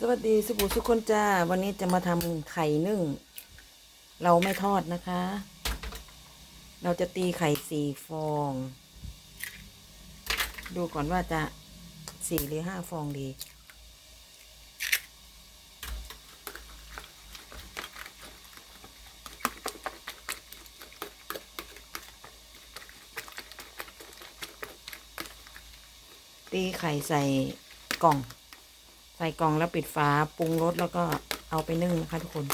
สวัสดีสุบุสุกคนจ้า วันนี้จะมาทำไข่นึ่ง เราไม่ทอดนะคะ เราจะตีไข่สี่ฟอง ดูก่อนว่าจะสี่หรือห้าฟองดี ตีไข่ใส่กล่อง ส่กล่องแล้วปิดฝาปรุงรสแล้วก็เอาไปนึ่งนะคะทุกคน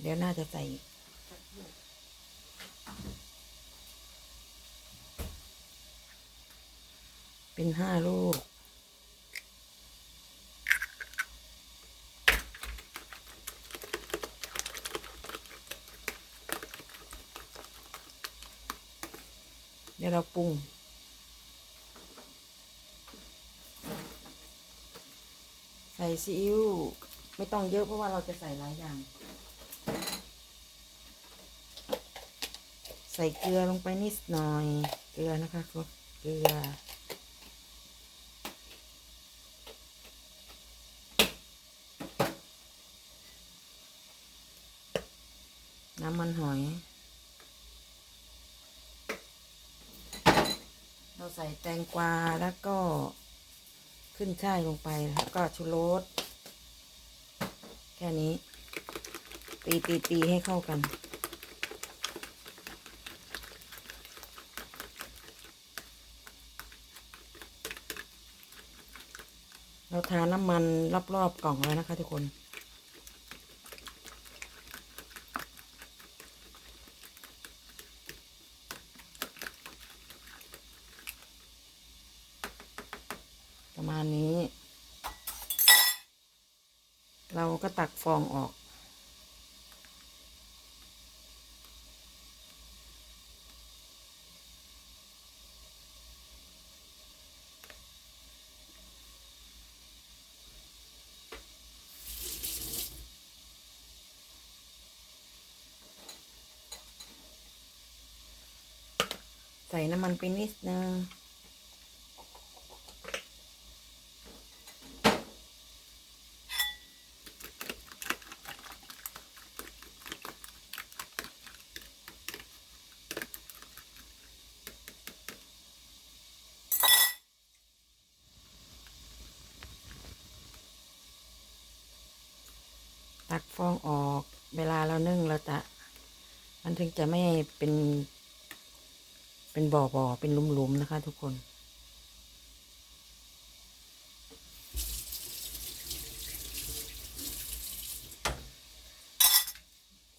เดี๋ยวน่าจะใส่ เป็นห้าลูก เดี๋ยวเราปรุง ใส่ซีอิ๊วไม่ต้องเยอะเพราะว่าเราจะใส่หลายอย่าง ใส่เกลือลงไปนิดหน่อย เกลือนะคะครับเกลือน้ำมันหอย เราใส่แตงกวาแล้วก็ขึ้นช่ายลงไปแล้วก็ชูรสแค่นี้ ตีตีตีให้เข้ากัน เราทาน้ำมันรอบๆกล่องแล้วนะคะทุกคน ประมาณนี้ เราก็ตักฟองออก ใส่น้ำมันไปนิดนึง ตักฟองออก เวลาเรานึ่งเราจะ มันถึงจะไม่เป็น เป็นบ่อบ่อๆเป็นหลุมๆนะคะ ทุกคน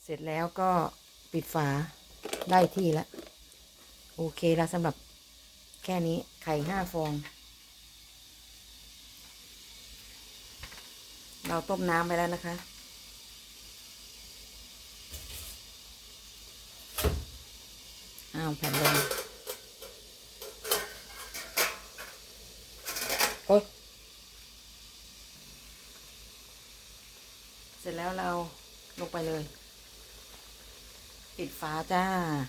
เสร็จแล้วก็ปิดฝาได้ที่แล้ว โอเคแล้วสำหรับแค่นี้ไข่ห้าฟอง เราต้มน้ำไปแล้วนะคะ อ้าวแผ่นลงโอ๊ยเสร็จแล้วเราลงไปเลย ปิดฝาจ้า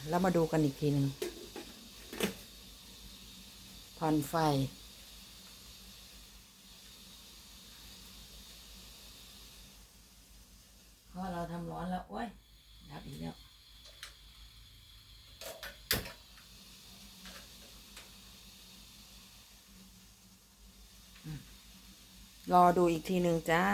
แล้วมาดูกันอีกทีหนึ่งผ่อนไฟเพราะเราทำร้อนแล้ว โอ้ยดับอีกแล้ว รอดูอีกทีหนึ่งจ้า